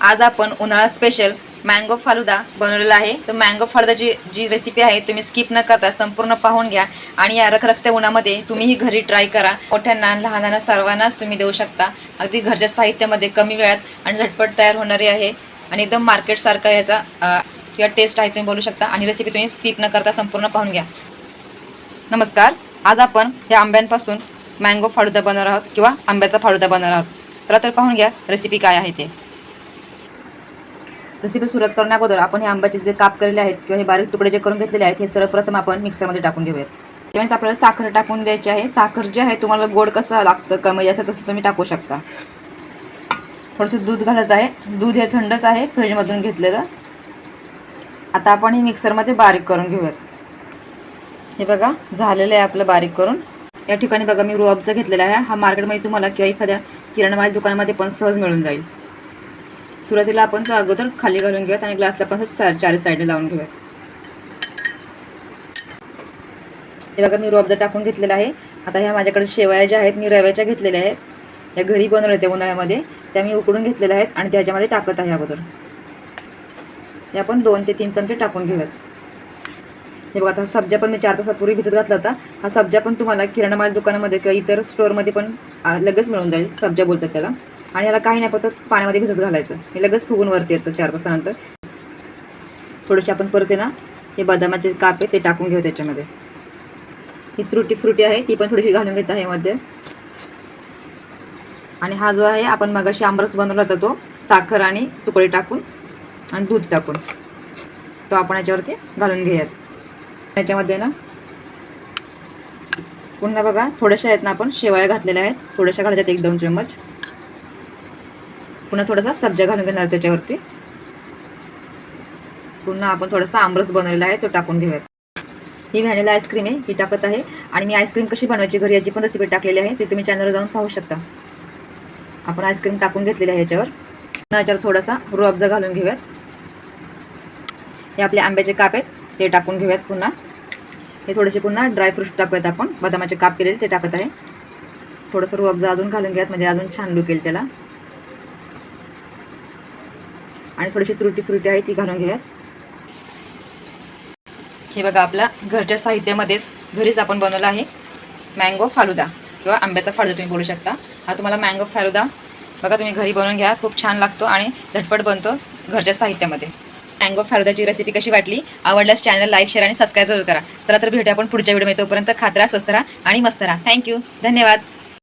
आज आपण उन्हाळा स्पेशल मँगो फालुदा बनवलेला आहे. तर मँगो फालुदाची जी रेसिपी आहे तुम्ही स्किप न करता संपूर्ण पाहून घ्या. आणि या रखरखत्या उन्हामध्ये तुम्हीही घरी ट्राय करा. मोठ्यांना लहानांना सर्वांनाच तुम्ही देऊ शकता. अगदी घरच्या साहित्यामध्ये कमी वेळात आणि झटपट तयार होणारी आहे. आणि एकदम मार्केटसारखा याचा किंवा टेस्ट आहे तुम्ही बोलू शकता. आणि रेसिपी तुम्ही स्किप न करता संपूर्ण पाहून घ्या. नमस्कार. आज आपण या आंब्यांपासून मँगो फाळुदा बनवणार आहोत किंवा आंब्याचा फाळुदा बनवणार आहोत. तर पाहून घ्या रेसिपी काय आहे ते. रेसिपी सुरुवात करण्या अगोदर आपण हे आंब्याचे जे काप केलेले आहेत किंवा हे बारीक तुकडे जे करून घेतलेले आहेत हे सर्वप्रथम आपण मिक्सरमध्ये टाकून घेऊयात. त्यावेळेस आपल्याला साखर टाकून द्यायची आहे. साखर जे आहे तुम्हाला गोड कसं लागतं कमी असं तसं तुम्ही टाकू शकता. थोडंसं दूध घालत आहे. दूध हे थंडच आहे फ्रीजमधून घेतलेलं. आता आपण हे मिक्सरमध्ये बारीक करून घेऊयात. हे बघा झालेलं आहे आपलं बारीक करून. या ठिकाणी बघा मी रुअबचा घेतलेला आहे हा मार्केटमध्ये तुम्हाला किंवा एखाद्या किराणा माल दुकानामध्ये पण सहज मिळून जाईल. सुरुवातीला आपण तो अगोदर खाली घालून घेऊयात आणि ग्लासला पण सा चारी साईडने लावून घेऊयात. हे बघा मी रोबदा टाकून घेतलेला आहे. आता ह्या माझ्याकडे शेवया ज्या आहेत मी रव्याच्या घेतलेल्या आहेत. या घरी बनवल्या होत्या उन्हाळ्यामध्ये. त्या मी उकडून घेतलेल्या आहेत आणि त्याच्यामध्ये टाकत आहे अगोदर. ते आपण दोन ते तीन चमचे टाकून घेऊयात. हे बघा आता सब्जा पण मी चार तासापूर्वी भिजत घातला होता. हा सब्जा पण तुम्हाला किराणा माल दुकानामध्ये किंवा इतर स्टोअरमध्ये पण लगेच मिळून जाईल सब्जा बोलतात त्याला. आणि याला काही नाही फक्त पाण्यामध्ये भिजत घालायचं. हे लगेच फुगून वरती येतं चार तासानंतर. थोडेसे आपण परत ना हे बदामाचे काप आहे ते टाकून घेऊ त्याच्यामध्ये. ही त्रुटी फ्रुटी आहे ती पण थोडीशी घालून घेत आहे मध्ये. आणि हा जो आहे आपण मगाशी आमरस बनवला होता तो साखर आणि तुकडे टाकून आणि दूध टाकून. तो आपण याच्यावरती घालून घेऊयात. त्याच्यामध्ये ना पुन्हा बघा थोड्याशा आहेत ना आपण शेवाळ्या घातलेल्या आहेत. थोड्याशा घालायच्यात एक दोन चम्मच. पुन्हा थोडासा सब्जा घालून घेणार त्याच्यावरती. पुन्हा आपण थोडासा आमरस बनवलेला आहे तो टाकून घेऊयात. ही व्हॅनिला आईस्क्रीम आहे ही टाकत आहे. आणि मी आईस्क्रीम कशी बनवायची घरी याची पण रेसिपी टाकलेली आहे ती तुम्ही चॅनलवर जाऊन पाहू शकता. आपण आईस्क्रीम टाकून घेतलेली आहे याच्यावर. पुन्हा याच्यावर थोडासा रुअब्जा घालून घेऊयात. हे आपले आंब्याचे काप आहेत ते टाकून घेऊयात पुन्हा. हे थोडेसे पुन्हा ड्रायफ्रूट्स टाकूयात आपण. बदामाचे काप केलेले ते टाकत आहे. थोडंसं रुअब्जा अजून घालून घ्यात म्हणजे अजून छान लुक येईल त्याला. आणि थोडीशी त्रुटी फ्रुटी आहे ती घालून घेऊयात. हे बघा आपला घरच्या साहित्यामध्येच घरीच आपण बनवला आहे मँगो फालुदा किंवा आंब्याचा फालुदा तुम्ही बोलू शकता. हा तुम्हाला मँगो फालुदा बघा तुम्ही घरी बनवून घ्या खूप छान लागतो आणि झटपट बनतो घरच्या साहित्यामध्ये. मँगो फालुदाची रेसिपी कशी वाटली? आवडल्यास चॅनल लाईक शेअर आणि सबस्क्राईब जरूर करा. चला तर भेटूया आपण पुढच्या व्हिडिओमध्ये तोपर्यंत खात राहा स्वस्त राहा आणि मस्त राहा. थँक्यू धन्यवाद.